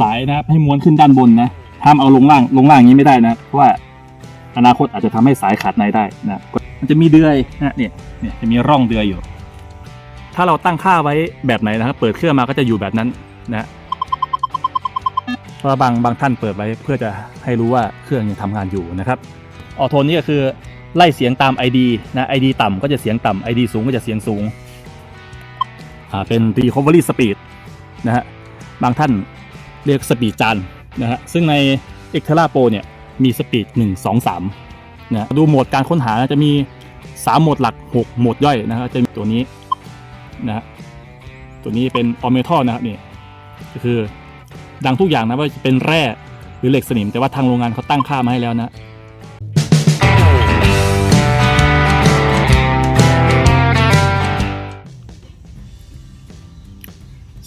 สายนะครับให้ม้วนขึ้นด้านบนนะห้ามเอาลงล่างลงล่างอย่างนี้ไม่ได้นะเพราะว่าอนาคตอาจจะทำให้สายขาดในได้นะมันจะมีเดือยนะเนี่ยเนี่ยจะมีร่องเดือยอยู่ ถ้าเราตั้งค่าไว้แบบไหนนะครับ เปิดเครื่องมาก็จะอยู่แบบนั้นนะเพราะบางบางท่านเปิดไว้เพื่อจะให้รู้ว่าเครื่องยังทำงานอยู่นะครับออโทนนี่ก็คือไล่เสียงตาม ID นะ ID ต่ำก็จะเสียงต่ำ ID สูงก็จะเสียงสูง อ่าเป็น recovery speed นะฮะบางท่าน เรียกสปีดจานนะฮะซึ่งใน e x t e r a Pro เนี่ยมีสปีด1 2 3นะดูโหมดการค้นหาจะมี 3 โหมดหลัก 6 โหมดย่อยนะครับจะมีตัวนี้นะฮะตัวนี้เป็นออเมทัลนะครับนี่ก็คือดังทุกอย่างนะว่าจะเป็นแร่หรือเหล็กสนิม แต่ว่าทางโรงงานเขาตั้งค่ามาให้แล้วนะ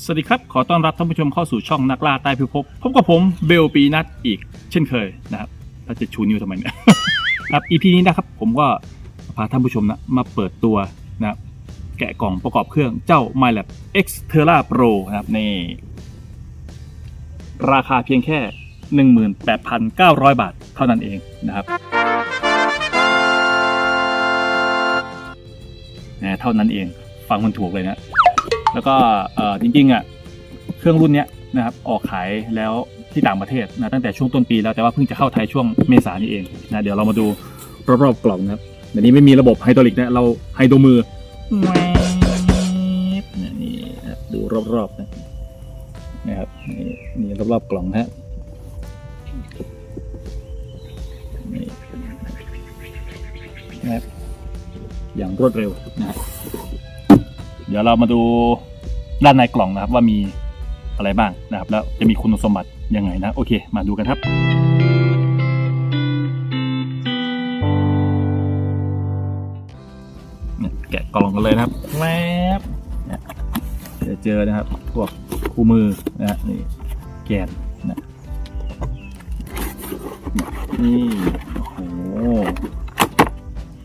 สวัสดีครับ ขอต้อนรับท่านผู้ชมเข้าสู่ช่องนักล่าใต้พิภพพบกับผมเบลปีนัทอีก เช่นเคยนะครับถ้าจะชูนิ้วทำไมเนี่ยครับ EP นี้นะครับผมก็พาท่านผู้ชมนะมาเปิดตัวนะแกะกล่องประกอบเครื่องเจ้า MyLab X Terra Pro นะครับนี่ราคาเพียงแค่ 18,900 บาทเท่านั้นเองนะครับแหมเท่านั้นเองฟังมันถูกเลยนะ แล้วก็จริงๆอะเครื่องรุ่นเนี้ยนะครับออกขายแล้วที่ต่างประเทศนะตั้งแต่ช่วงต้นปีแล้วแต่ว่าเพิ่งจะเข้าไทยช่วงเมษายนนี้เองนะเดี๋ยวเรามาดูรอบๆกล่องนะครับเดี๋ยวนี้ไม่มีระบบไฮดรอลิกนะเราไฮโดรมือเนี่ยนี่ดูรอบๆนะนะครับนี่รอบๆกล่องนะฮะนี่นะครับอย่างรวดเร็วนะครับ ดี๋ยวเรามาดูด้านในกล่องนะครับว่ามีอะไรบ้างนะครับ แล้วจะมีคุณสมบัติยังไงนะ โอเค มาดูกันครับ แกะกล่องกันเลยนะครับแวบเนี่ยจะเจอนะครับพวกคู่มือนะฮะนี่แกนนะนี่โอ้โห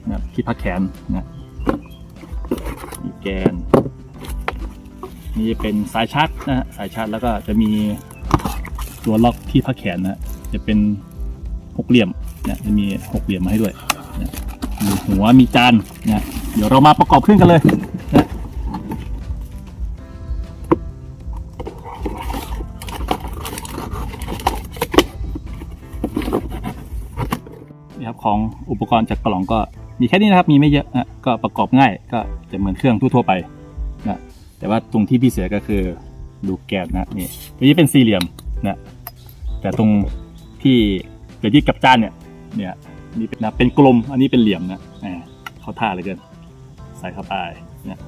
นะที่พักแขนนะมีแกน นี่จะเป็นสายชาร์จนะฮะสายชาร์จแล้วก็จะมีตัวล็อกที่พักแขนนะจะเป็นหกเหลี่ยมนะจะมีหกเหลี่ยมมาให้ด้วยนะมีหัวมีจานนะเดี๋ยวเรามาประกอบเครื่องกันเลยนะนี่ครับของอุปกรณ์จากกล่องก็มีแค่นี้นะครับมีไม่เยอะนะก็ประกอบง่ายก็จะเหมือนเครื่องทั่วๆไปนะ แต่ว่าตรงที่พี่เสียก็คือดูแกนนะนี่ตัวนี้เป็นสี่เหลี่ยมนะแต่ตรงที่เดี๋ยวที่กับจานเนี่ยเนี่ยนี่เป็นนะเป็นกลมอันนี้เป็นเหลี่ยมนะแหมเข้าท่าเลยเกินใส่เข้าไปเนี่ย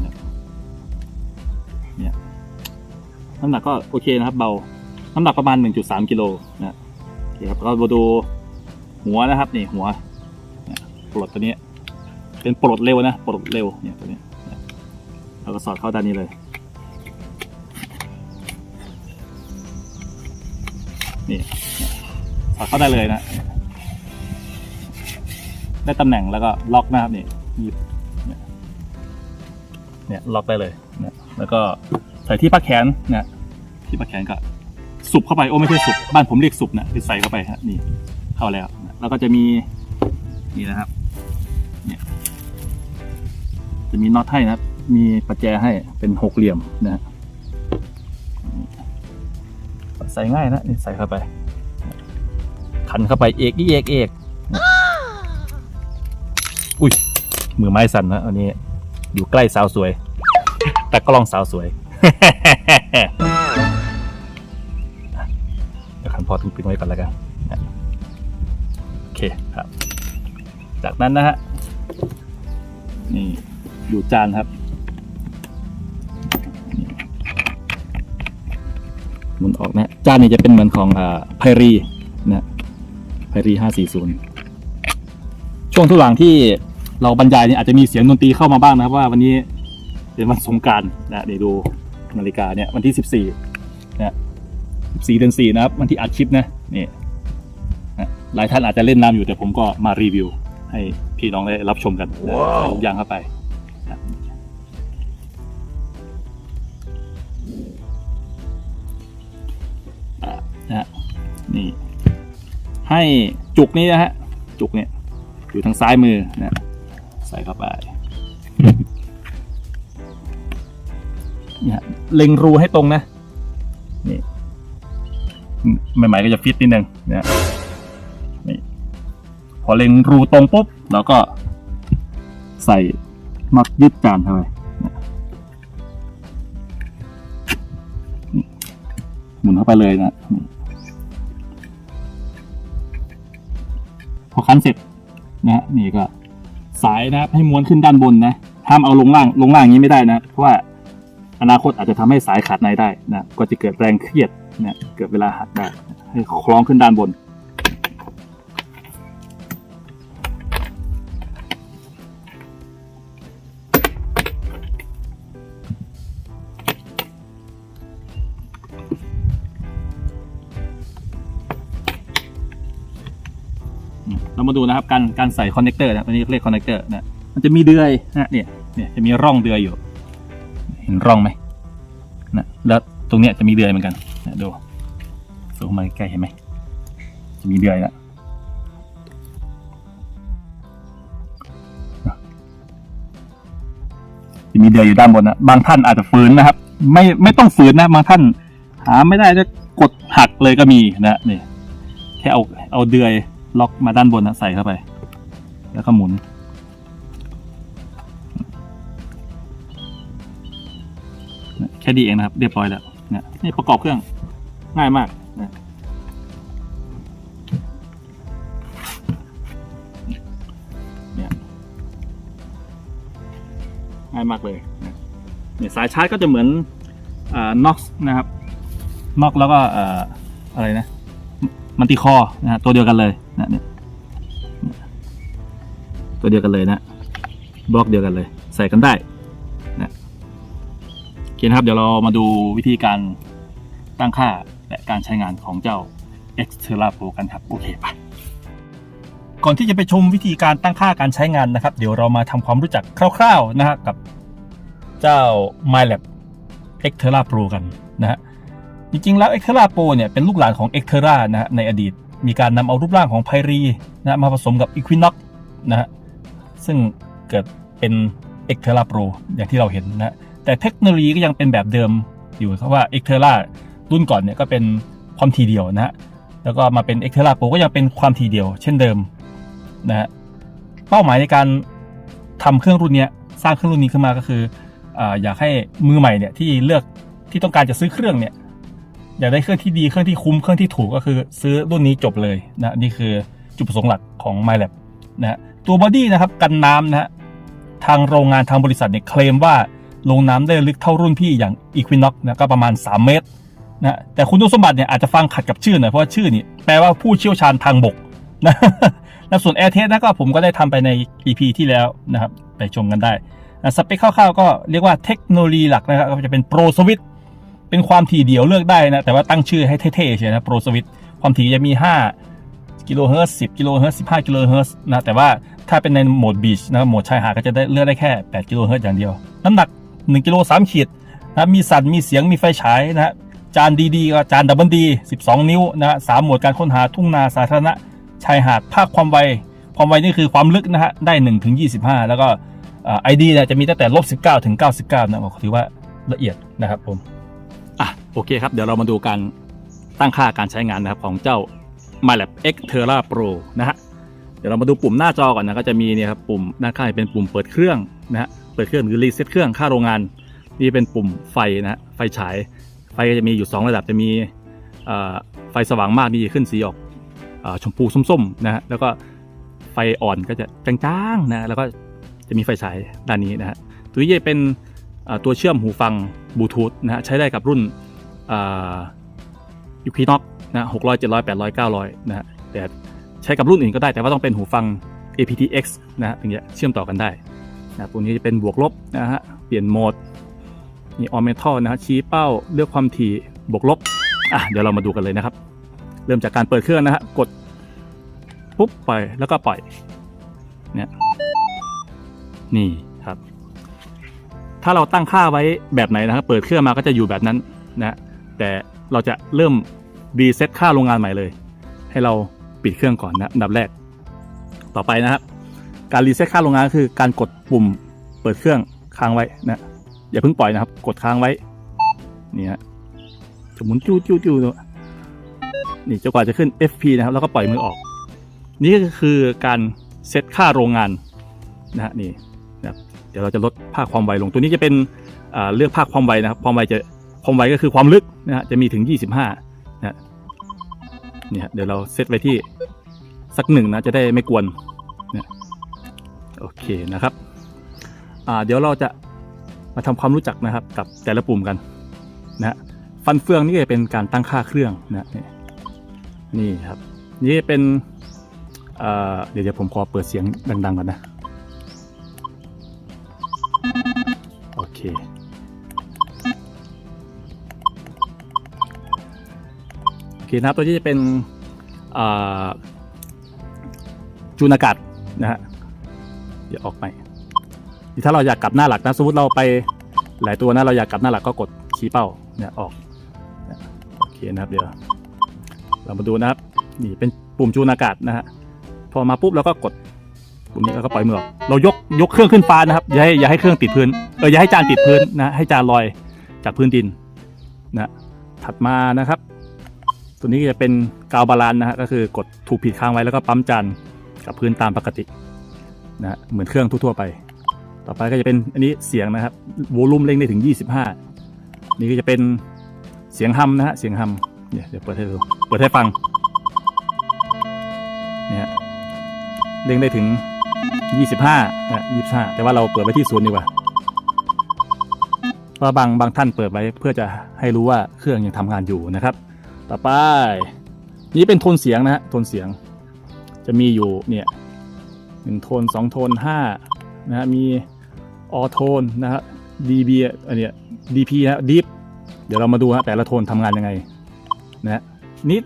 เนี่ยน้ำหนักก็โอเคนะครับ เบาน้ำหนักประมาณ 1.3กิโลนะโอเคครับก็มาดูหัวนะครับนี่หัวปลดตัวนี้ เป็นปลดเร็วนะปลดเร็วเนี่ยตัวนี้ เราก็สอดเข้าด้านนี้เลย นี่สอดเข้าได้เลยนะ ได้ตำแหน่งแล้วก็ล็อกนะครับนี่หยิบเนี่ยล็อกได้เลยนะแล้วก็ใส่ที่พักแขนนะที่พักแขนก็สุบเข้าไปโอ้ไม่ใช่สุบบ้านผมเรียกสุบนะคือใส่เข้าไปฮะนี่เข้าแล้วนะแล้วก็จะมีนี่นะครับเนี่ยจะมีน็อตให้นะครับ มีประแจให้เป็นหกเหลี่ยมนะฮะใส่ง่ายนะนี่ใส่เข้าไป ขันเข้าไปเอกอีเอกเอกอุ้ยมือไม้สั่นนะอันนี้ อยู่ใกล้สาวสวย แต่กล้องสาวสวยเดี๋ยวขันพอทิ้งปิดไว้ก่อนแล้วกันโอเคครับ จากนั้นนะฮะนี่อยู่จานครับ หมุนออกนะจานนี้จะเป็นเหมือนของอ่าไพรีนะไพรีห้าสี่ศูนย์ช่วงทุกหลังที่เราบรรยายเนี่ยอาจจะมีเสียงดนตรีเข้ามาบ้างนะครับว่าวันนี้เป็นวันสงกรารนะเดี๋ยวดูนาฬิกาเนี่ยวันที่สิบสี่นะสิบสี่เดือนสี่นะครับ วันที่อัดคลิปนะนี่นะหลายท่านอาจจะเล่นน้ำอยู่แต่ผมก็มารีวิว ให้พี่น้องได้รับชมกันนะใส่ทุกอย่างเข้าไป นี่ ให้จุกนี้นะฮะ จุกเนี่ยอยู่ทางซ้ายมือนะใส่เข้าไปเนี่ยเล็งรูให้ตรงนะ นี่ใหม่ๆก็จะฟิตนิดนึงนะนี่พอเล็งรูตรงปุ๊บเราก็ใส่น็อตยึดจานเข้าไปนะหมุนเข้าไปเลยนะ อคั้นเสร็จนะฮะนี่ก็สายนะครับให้ม้วนขึ้นด้านบนนะห้ามเอาลงล่างลงล่างอย่างนี้ไม่ได้นะเพราะว่าอนาคตอาจจะทำให้สายขาดในได้นะก็จะเกิดแรงเครียดนะเกิดเวลาหักได้ให้คล้องขึ้นด้านบน มาดูนะครับการการใส่คอนเนคเตอร์นะอันนี้เรียกคอนเนคเตอร์นะมันจะมีเดือยนะเนี่ยเนี่ยจะมีร่องเดือยอยู่ เห็นร่องไหมนะแล้วตรงเนี้ยจะมีเดือยเหมือนกันนะดูสูงมาใกล้เห็นไหมจะมีเดือยนะจะมีเดือยอยู่ด้านบนนะบางท่านอาจจะฝืนนะครับ ไม่ไม่ต้องฝืนนะบางท่าน หาไม่ได้จะกดหักเลยก็มีนะนี่แค่เอาเอาเดือย ล็อกมาด้านบนนะใส่เข้าไป แล้วก็หมุน แค่ดีเองนะครับ เรียบร้อยแล้วเนี่ยนี่ประกอบเครื่องง่ายมากนะง่ายมากเลยเนี่ยสายชาร์จก็จะเหมือนอ่าน็อกนะครับน็อกแล้วก็อ่าอะไรนะ มันติคอนะฮะตัวเดียวกันเลยนะเนี่ยตัวเดียวกันเลยนะบล็อกเดียวกันเลย ใส่กันได้นะโอเคนะครับ เดี๋ยวเรามาดูวิธีการตั้งค่าและการใช้งานของเจ้า Xterra Pro กันครับ โอเคไปก่อนที่จะไปชมวิธีการตั้งค่าการใช้งานนะครับ เดี๋ยวเรามาทำความรู้จักคร่าว ๆนะฮะกับเจ้า MyLab Xterra Pro กันนะฮะ จริงๆแล้ว Xterra Pro เนี่ยเป็นลูกหลานของ Xterra นะฮะในอดีต มีการนำเอารูปร่างของไพรีนะมาผสมกับ Equinox นะฮะซึ่งเกิดเป็น Xterra Pro อย่างที่เราเห็นนะฮะแต่เทคโนโลยีก็ยังเป็นแบบเดิมอยู่เพราะว่า e x t e r a รุ่นก่อนเนี่ยก็เป็นความถี่เดียวนะฮะแล้วก็มาเป็น e x t e r a Pro ก็ยังเป็นความถี่เดียว เช่นเดิมนะฮะเป้าหมายในการทำเครื่องรุ่นนี้สร้างเครื่องรุ่นนี้ขึ้นมาก็คือออยากให้มือใหม่เนี่ยที่เลือกที่ต้องการจะซื้อเครื่องเนี่ย อยากได้เครื่องที่ดีเครื่องที่คุ้มเครื่องที่ถูกก็คือซื้อรุ่นนี้จบเลยนะนี่คือจุดประสงค์หลักของ MyLab นะฮะตัวบอดี้นะครับกันน้ำนะฮะทางโรงงานทางบริษัทเนี่ยเคลมว่าลงน้ำได้ลึกเท่ารุ่นพี่อย่าง Equinox นะก็ประมาณ 3 เมตรนะแต่คุณสมบัติเนี่ยอาจจะฟังขัดกับชื่อหน่อยเพราะว่าชื่อนี่แปลว่าผู้เชี่ยวชาญทางบกนะนะส่วน Air Test นะก็ผมก็ได้ทำไปใน EP ที่แล้วนะครับ ไปชมกันได้นะสเปคคร่าวๆก็เรียกว่าเทคโนโลยีหลักนะครับก็จะเป็น Pro Switch เป็นความถี่เดียวเลือกได้นะ แต่ว่าตั้งชื่อให้เท่ๆเฉยนะ Pro Switch ความถี่จะมี 5กิโลเฮิร์ตซ์10กิโลเฮิร์ตซ์15กิโลเฮิร์ตนะแต่ว่าถ้าเป็นในโหมดบีชนะโหมดชายหาดก็จะได้เลือกได้แค่8กิโลเฮิร์ตอย่างเดียว น้ำหนัก1กิโล3ขีดนะมีสั่นมีเสียงมีไฟฉายนะฮะจานดีๆก็จานดับเบิลดี12 นิ้วนะฮะสามโหมดการค้นหาทุ่งนาสาธารณะชายหาดภาคความไวความไวนี่คือความลึกนะฮะได้1ถึง25 แล้วก็ไอดีเนี่ยจะมีตั้งแต่ลบ19ถึง99นะถือว่าละเอียดนะครับผม โอเคครับ เดี๋ยวเรามาดูการตั้งค่าการใช้งานนะครับของเจ้า MyLab X Terra Pro นะฮะเดี๋ยวเรามาดูปุ่มหน้าจอก่อนนะก็จะมีเนี่ยครับปุ่มหน้าค่ายเป็นปุ่มเปิดเครื่องนะฮะเปิดเครื่องหรือรีเซ็ตเครื่องค่าโรงงาน นี่เป็นปุ่มไฟนะฮะไฟฉาย ไฟก็จะมีอยู่ 2 ระดับจะมีไฟสว่างมากนี่ขึ้นสีออกอชมพูส้มๆนะฮะแล้วก็ไฟอ่อนก็จะจางๆนะแล้วก็จะมีไฟฉายด้านนี้นะฮะตัวนี้จะเป็นตัวเชื่อมหูฟังบลูทูธนะฮะใช้ได้กับรุ่น ยูคีน็อกนะหกร้อยเจ็ดร้อยแปดร้อยเก้าร้อยนะฮะแต่ใช้กับรุ่นอื่นก็ได้แต่ว่าต้องเป็นหูฟัง aptX นะฮะถึงจะเชื่อมต่อกันได้นะตัวนี้จะเป็นบวกลบนะฮะเปลี่ยนโหมดมีออเมทัลนะฮะชี้เป้าเลือกความถี่บวกลบอะเดี๋ยวเรามาดูกันเลยนะครับ เริ่มจากการเปิดเครื่องนะฮะกดปุ๊บปล่อยแล้วก็ปล่อยเนี่ยนี่ครับ ถ้าเราตั้งค่าไว้แบบไหนนะครับ เปิดเครื่องมาก็จะอยู่แบบนั้นนะ แต่เราจะเริ่มรีเซ็ตค่าโรงงานใหม่เลย ให้เราปิดเครื่องก่อนนะดับแรก ต่อไปนะครับ การรีเซ็ตค่าโรงงานก็คือการกดปุ่มเปิดเครื่องค้างไว้นะอย่าเพิ่งปล่อยนะครับ กดค้างไว้นี่ฮะจะหมุนจิ้วจิ้วจิ้วนี่จนกว่าจะขึ้น FP นะครับ แล้วก็ปล่อยมือออก นี่ก็คือการเซตค่าโรงงานนะฮะนี่นะครับเดี๋ยวเราจะลดภาคความไวลงตัวนี้จะเป็นเลือกภาคความไวนะครับ ความไวจะ ความไวก็คือความลึกนะฮะจะมีถึง 25นะเนี่ยเดี๋ยวเราเซตไว้ที่สักหนึ่งนะจะได้ไม่กวนเนี่ยโอเคนะครับอ่าเดี๋ยวเราจะมาทำความรู้จักนะครับกับแต่ละปุ่มกันนะฮะฟันเฟืองนี่จะเป็นการตั้งค่าเครื่องนะนี่นี่ครับนี่เป็นเดี๋ยวผมขอเปิดเสียงดังๆก่อนนะ โอเค เคนะครับตัวนี้จะเป็นจูนอากาศนะฮะเดี๋ยวออกไปถ้าเราอยากกลับหน้าหลักนะสมมติเราไปหลายตัวนะเราอยากกลับหน้าหลักก็กดชี้เป้าเนี่ยออกโอเคนะครับเดี๋ยวเรามาดูนะครับนี่เป็นปุ่มจูนอากาศนะฮะพอมาปุ๊บเราก็กดปุ่มนี้แล้วก็ปล่อยมือออกเรายกยกเครื่องขึ้นฟ้านะครับอย่าให้อย่าให้เครื่องติดพื้นเอออย่าให้จานติดพื้นนะให้จานลอยจากพื้นดินนะถัดมานะครับ ตัวนี้จะเป็นกาวบาลานนะฮะก็คือกดถูกผิดค้างไว้แล้วก็ปั๊มจานกับพื้นตามปกตินะฮะเหมือนเครื่องทั่วๆไป ต่อไปก็จะเป็นอันนี้เสียงนะครับโวลูมเร่งได้ถึง 25 นี่ก็จะเป็นเสียงฮัมนะฮะเสียงฮัมเนี่ยเดี๋ยวเปิดให้ดูเปิดให้ฟังเนี่ยเร่งได้ถึง 25นะ25 แต่ว่าเราเปิดไว้ที่ศูนย์ดีกว่าเพราะบางบางท่านเปิดไว้เพื่อจะให้รู้ว่าเครื่องยังทำงานอยู่นะครับ ต่อไป นี่เป็นโทนเสียงนะฮะโทนเสียง จะมีอยู่เนี่ยหนึ่งโทนสองโทนห้านะฮะมีออโทนนะฮะ dB อันเนี้ย dp นะ deep เดี๋ยวเรามาดูฮะแต่ละโทนทำงานยังไงนะฮะนี่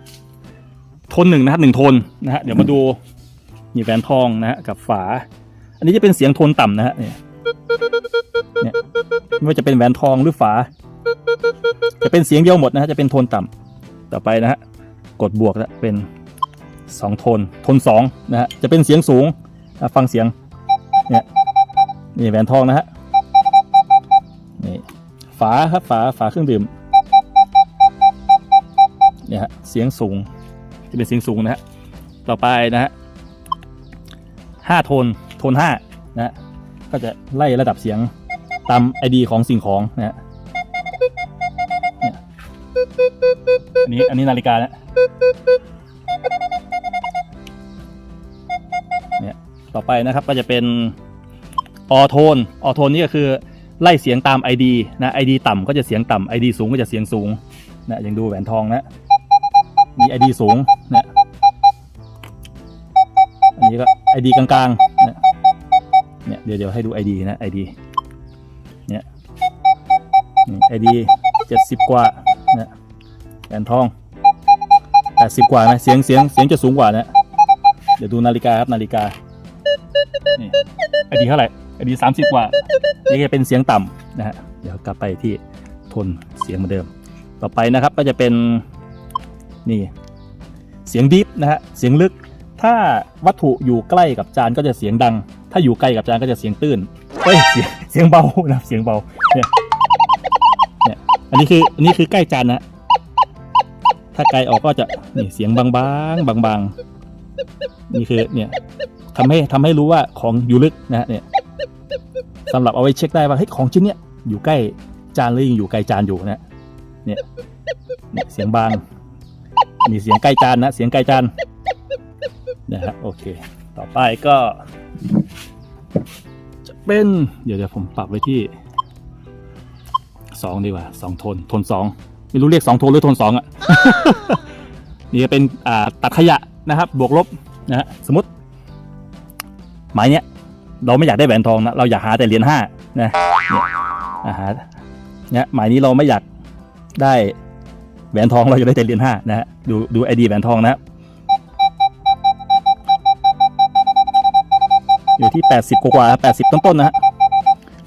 โทนหนึ่งนะฮะหนึ่งโทนนะฮะเดี๋ยวมาดูนี่แหวนทองนะฮะกับฝา อันนี้จะเป็นเสียงโทนต่ำนะฮะเนี่ยเนี่ยไม่ว่าจะเป็นแหวนทองหรือฝา จะเป็นเสียงเดียวหมดนะฮะจะเป็นโทนต่ำ ต่อไปนะฮะกดบวกแล้วเป็นสองโทนโทนสองนะฮะจะเป็นเสียงสูงฟังเสียงเนี่ยนี่แหวนทองนะฮะนี่ฝาครับฝาฝาเครื่องดื่มเนี่ยฮะเสียงสูงจะเป็นเสียงสูงนะฮะต่อไปนะฮะห้าโทนโทนห้านะฮะก็จะไล่ระดับเสียงตาม ID ของสิ่งของนะฮะ อันนี้อันนี้นาฬิกานะเนี่ยต่อไปนะครับก็จะเป็นออโทนออโทนนี่ก็คือไล่เสียงตาม ID นะ ID ต่ำก็จะเสียงต่ำ ID สูงก็จะเสียงสูงนะย่างดูแหวนทองนะมี ID สูงนะอันนี้ก็ ID กลางๆนะเนี่ยเดี๋ยวเดี๋ยวให้ดู ID นะ ID เนี่ยนี่ ID 70 กว่านะ แหวนทองแปดสิบกว่านะเสียงเสียงเสียงจะสูงกว่านะเดี๋ยวดูนาฬิกาครับนาฬิกานี่ไอดีเท่าไหร่ไอดีสามสิบกว่านี่จะเป็นเสียงต่ำนะฮะเดี๋ยวกลับไปที่ทนเสียงเหมือนเดิม ต่อไปนะครับก็จะเป็นนี่เสียงดิฟนะฮะเสียงลึกถ้าวัตถุอยู่ใกล้กับจานก็จะเสียงดัง ถ้าอยู่ไกลกับจานก็จะเสียงตื้นเฮ้ยเสียงเบานะเสียงเบาเนี่ยเนี่ยอันนี้คืออันนี้คือใกล้จานนะ ถ้าไกลออกก็จะนี่เสียงบางๆบางๆนี่คือเนี่ยทำให้ทำให้รู้ว่าของอยู่ลึกนะฮะเนี่ยสำหรับเอาไว้เช็คได้ว่าเฮ้ยของชิ้นเนี้ยอยู่ใกล้จานหรือยังอยู่ไกลจานอยู่นะเนี่ยเนี่ยเสียงบางนี่เสียงใกล้จานนะเสียงใกล้จานนะฮะโอเค ต่อไปก็ จะเป็นเดี๋ยวเดี๋ยวผมปรับไว้ที่สองดีกว่าสองโทนโทนสอง ไม่รู้เรียกสองโทนหรือโทนสองอะ นี่จะเป็นอ่าตัดขยะนะครับ บวกลบนะฮะสมมติหมายเนี้ยเราไม่อยากได้แหวนทองนะเราอยากหาแต่เหรียญห้านะเนี่ยอาหารเนี่ยหมายนี้เราไม่อยากได้แหวนทองเราอยากได้แต่เหรียญห้านะฮะดูดูไอดีแหวนทองนะอยู่ที่ 80 กว่าๆ80ต้นๆนะฮะ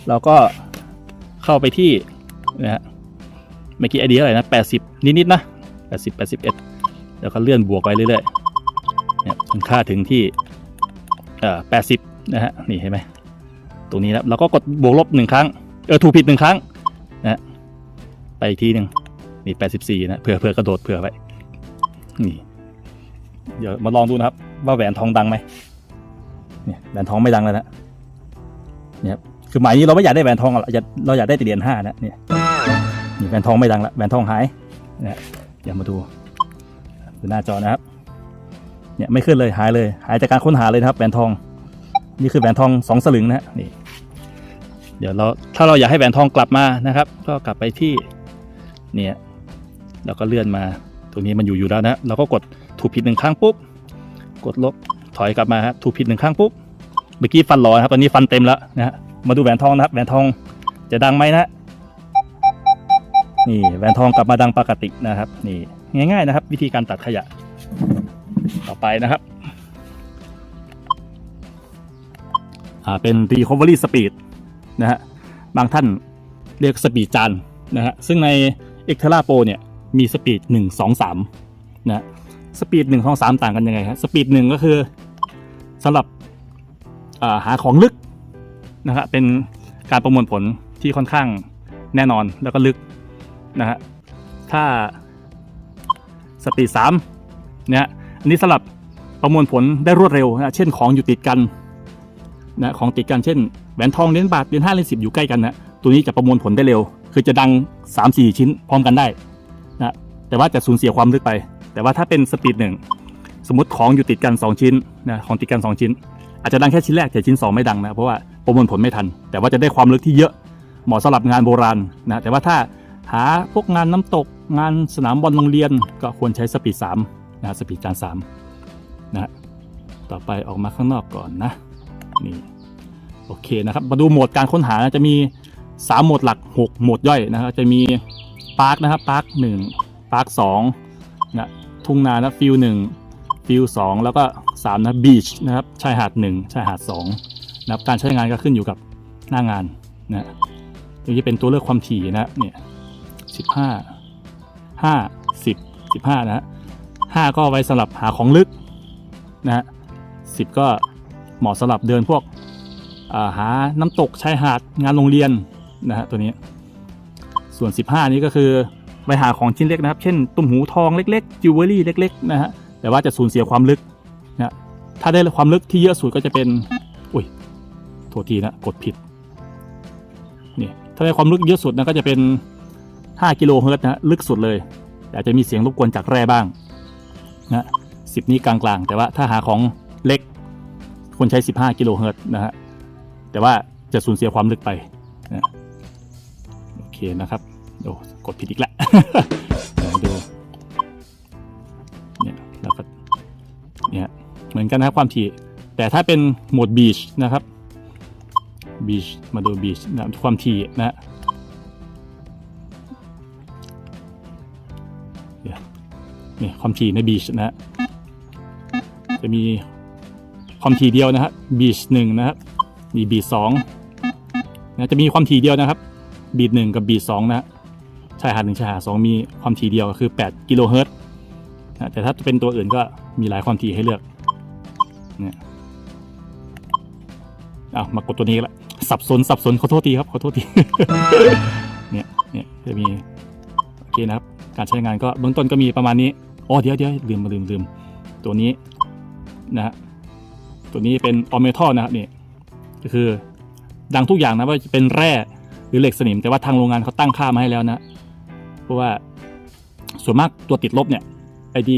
เราก็เข้าไปที่นะฮะ เมื่อกี้ไอเดียอะไรนะแปดสิบนิดๆนะแปดสิบแปดสิบเอ็ดแล้วก็เลื่อนบวกไปเรื่อยๆเนี่ยจนค่าถึงที่เอ่อแปดสิบนะฮะนี่เห็นไหมตรงนี้แล้วเราก็กดบวกลบหนึ่งครั้งเออถูกผิดหนึ่งครั้งนะฮะไปอีกทีหนึ่งนี่แปดสิบสี่นะเผื่อเผื่อกระโดดเผื่อไว้นี่เดี๋ยวมาลองดูนะครับ ว่าแหวนทองดังไหมเนี่ยแหวนทองไม่ดังแล้วนะเนี่ยครับคือหมายนี้เราไม่อยากได้แหวนทองหรอกเราอยากเราอยากได้แต่เหรียญห้านะเนี่ย นี่แหวนทองไม่ดังละแหวนทองหายนะเดี๋ยวมาดูดูหน้าจอนะครับเนี่ยไม่ขึ้นเลยหายเลย หายจากการค้นหาเลยนะครับแหวนทอง นี่คือแหวนทองสองสลึงนะฮะนี่ เดี๋ยวเราถ้าเราอยากให้แหวนทองกลับมานะครับ ก็กลับไปที่เนี่ยแล้วก็เลื่อนมาตรงนี้มันอยู่อยู่แล้วนะเราก็กดถูกผิดหนึ่งครั้งปุ๊บกดลบถอยกลับมาครับถูกผิดหนึ่งครั้งปุ๊บเมื่อกี้ฟันหลอครับตอนนี้ฟันเต็มแล้วนะฮะมาดูแหวนทองนะครับแหวนทองจะดังไหมนะ นี่แหวนทองกลับมาดังปกตินะครับ นี่ง่าย ๆนะครับ วิธีการตัดขยะ ต่อไปนะครับอ่าเป็น recovery speed นะฮะบางท่านเรียกสปีดจานนะฮะซึ่งใน e x t e r a Pro เนี่ยมีสปีด1 2 3นะสปีด1 2 3 ต่างกันยังไงฮะสปีด1ก็คือสำหรับาหาของลึกนะฮะเป็นการประมวลผลที่ค่อนข้างแน่นอนแล้วก็ลึก นะฮะถ้าสปีด3เนี่ยอันนี้สำหรับประมวลผลได้รวดเร็วนะเช่นของอยู่ติดกันนะของติดกันเช่นแหวนทองเหรียญบาทเหรียญห้าเหรียญสิบอยู่ใกล้กันนะตัวนี้จะประมวลผลได้เร็ว คือจะดัง 3 4 ชิ้นพร้อมกันได้นะแต่ว่าจะสูญเสียความลึกไป แต่ว่าถ้าเป็นสปีดหนึ่งสมมติของอยู่ติดกัน 2 ชิ้นนะของติดกัน 2 ชิ้น อาจจะดังแค่ชิ้นแรกแต่ชิ้น 2 ไม่ดังนะเพราะว่าประมวลผลไม่ทัน แต่ว่าจะได้ความลึกที่เยอะเหมาะสำหรับงานโบราณนะแต่ว่าถ้า หาพวกงานน้ำตกงานสนามบอลโรงเรียนก็ควรใช้สปีด3นะสปีดการ3นะฮะต่อไปออกมาข้างนอกก่อนนะนี่โอเคนะครับมาดูโหมดการค้นหานะจะมี 3 โหมดหลัก 6 โหมดย่อยนะครับจะมีพาร์คนะครับพาร์คหนึ่งพาร์คสองนะทุ่งนานะฟิลหนึ่งฟิลสองแล้วก็ 3 นะบีชนะครับชายหาด 1 ชายหาด2นะครับการใช้งานก็ขึ้นอยู่กับหน้างานนะนี่จะเป็นตัวเลือกความถี่นะเนี่ย 15 5 10 15นะฮะ5ก็ไว้สำหรับหาของลึกนะฮะสิบก็เหมาะสำหรับเดินพวกาหาน้ำตกชายหาดงานโรงเรียนนะฮะตัวนี้ ส่วน 15 นี้ก็คือไปหาของชิ้นเล็กนะครับ เช่น ตุ่มหูทองเล็กๆจิวเวลรี่เล็กๆนะฮะแต่ว่าจะสูญเสียความลึกนะถ้าได้ความลึกที่เยอะสุดก็จะเป็นอุ้ยโทษทีนะกดผิดนี่ถ้าได้ความลึกเยอะสุดนะก็จะเป็น 5 กิโลเฮิรตซ์นะฮะลึกสุดเลยแต่อาจจะมีเสียงรบกวนจากแร่บ้างนะสิบนี้กลางๆ แต่ว่าถ้าหาของเล็กควรใช้ 15 กิโลเฮิรตซ์นะฮะแต่ว่าจะสูญเสียความลึกไปนะโอเคนะครับโอ้กดผิดอีกแล้วมาดูเนี่ยแล้วก็เนี่ยเหมือนกันนะครับความถี่แต่ถ้าเป็นโหมดบีชนะครับบีชมาดูบีชนะความถี่นะ นี่ความถี่ในบีชนะฮะจะมีความถี่เดียวนะครับีชหนึ่งนะครับมีบีสองนะจะมีความถี่เดียวนะครับ บีหนึ่งกับบีสองนะชายหาดหนึ่งชายหาดสองมีความถี่เดียวก็คือ 8 กิโลเฮิรตซ์นะแต่ถ้าเป็นตัวอื่นก็มีหลายความถี่ให้เลือกเนี่ยเอามากดตัวนี้ละสับสนสับสนขอโทษทีครับขอโทษทีเนี่ยเนี่ยจะมีโอเคนะครับ การใช้งานก็เบื้องต้นก็มีประมาณนี้ อ๋อเดี๋ยวเดี๋ยวลืมมาลืมลืมตัวนี้นะ ตัวนี้เป็นออเมทัลนะครับนี่ก็คือดังทุกอย่างนะว่าจะเป็นแร่หรือเหล็กสนิม แต่ว่าทางโรงงานเขาตั้งค่ามาให้แล้วนะ เพราะว่าส่วนมากตัวติดลบเนี่ย ID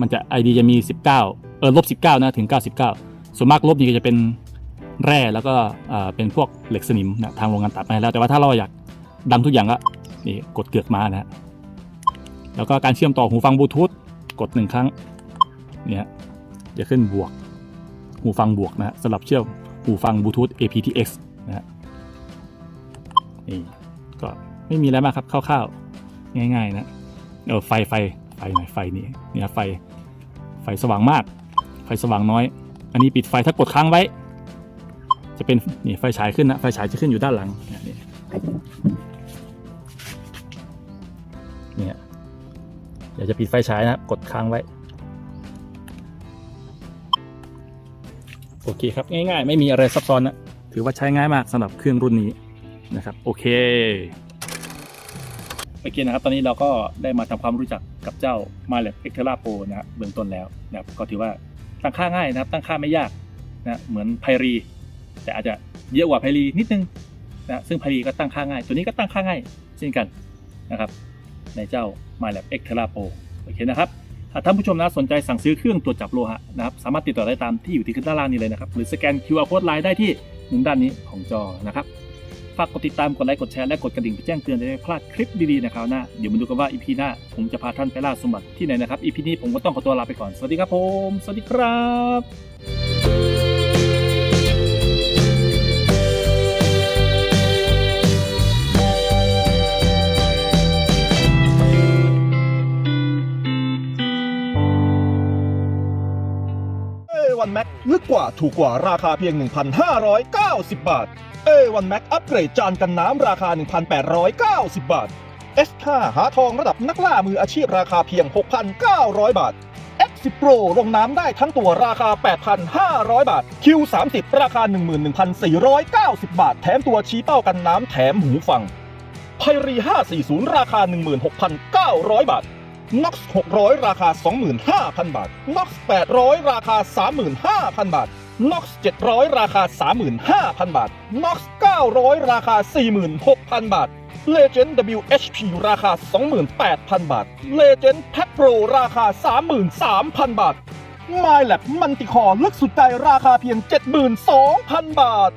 มันจะ ID จะมี 19 เออลบ 19 นะ ถึง 99 ส่วนมากลบนี่ก็จะเป็นแร่แล้วก็เป็นพวกเหล็กสนิมนะทางโรงงานตัดมาให้แล้ว แต่ว่าถ้าเราอยากดังทุกอย่างก็นี่กดเกือกมานะแล้วก็การเชื่อมต่อหูฟังบลูทูธ กดหนึ่งครั้งเนี่ยจะขึ้นบวก หูฟังบวกนะฮะสำหรับเชื่อมหูฟังบลูทูธ aptX นะฮะนี่ก็ไม่มีอะไรมากครับคร่าวๆง่าย ๆ นะเออไฟไฟไฟหน่อยไฟนี่เนี่ยไฟไฟสว่างมาก ไฟสว่างน้อย อันนี้ปิดไฟถ้ากดค้างไว้ จะเป็นนี่ไฟฉายขึ้นนะไฟฉายจะขึ้นอยู่ด้านหลังนี่ เนี่ยเดี๋ยวจะปิดไฟฉายนะครับกดค้างไว้ โอเคครับง่ายๆ ไม่มีอะไรซับซ้อนนะ ถือว่าใช้ง่ายมากสำหรับเครื่องรุ่นนี้นะครับโอเคโอเคนะครับตอนนี้เราก็ได้มาทำความรู้จักกับเจ้า m y l a b e x t e r a Pro นะครับเบื้องต้นแล้วนะครับก็ถือว่าตั้งค่าง่ายนะครับ ตั้งค่าไม่ยากนะเหมือนไพรี แต่อาจจะเยอะกว่าไพรีนิดนึงนะซึ่งไพรีก็ตั้งค่าง่าย ตัวนี้ก็ตั้งค่าง่ายเช่นกันนะครับ ในเจ้า m y l a b e x t e r a Pro โอเคนะครับหากท่านผู้ชมนะสนใจสั่งซื้อเครื่องตรวจจับโลหะนะครับสามารถติดต่อได้ตามที่อยู่ที่ขึ้นด้านล่างนี้เลยนะครับหรือสแกน QR code ไลน์ได้ที่มุมด้านนี้ของจอนะครับฝากกดติดตามกดไลค์กดแชร์และกดกระดิ่งเพื่อแจ้งเตือนจะได้พลาดคลิปดีๆในคราวหน้าเดี๋ยวมาดูกันว่า EP หน้าผมจะพาท่านไปล่าสมบัติที่ไหนนะครับ EP นี้ผมก็ต้องขอตัวลาไปก่อนสวัสดีครับผม สวัสดีครับ ลึกกว่าถูกกว่าราคาเพียง 1,590 บาท A1 Max อัปเกรดจานกันน้ำราคา 1,890 บาท S5 หาทองระดับนักล่ามืออาชีพราคาเพียง 6,900 บาท X10 Pro ลงน้ำได้ทั้งตัวราคา 8,500 บาท Q30 ราคา 11,490 บาท แถมตัวชี้เป้ากันน้ำแถมหูฟังไพรี540 ราคา 16,900 บาท NOX 600ราคา 25,000 บาท NOX 800ราคา 35,000 บาท NOX 700ราคา 35,000 บาท NOX 900ราคา 46,000 บาท Legend WHP ราคา 28,000 บาท Legend Pack Pro ราคา 33,000 บาท MyLab Manticore ลึกสุดใจราคาเพียง 72,000 บาท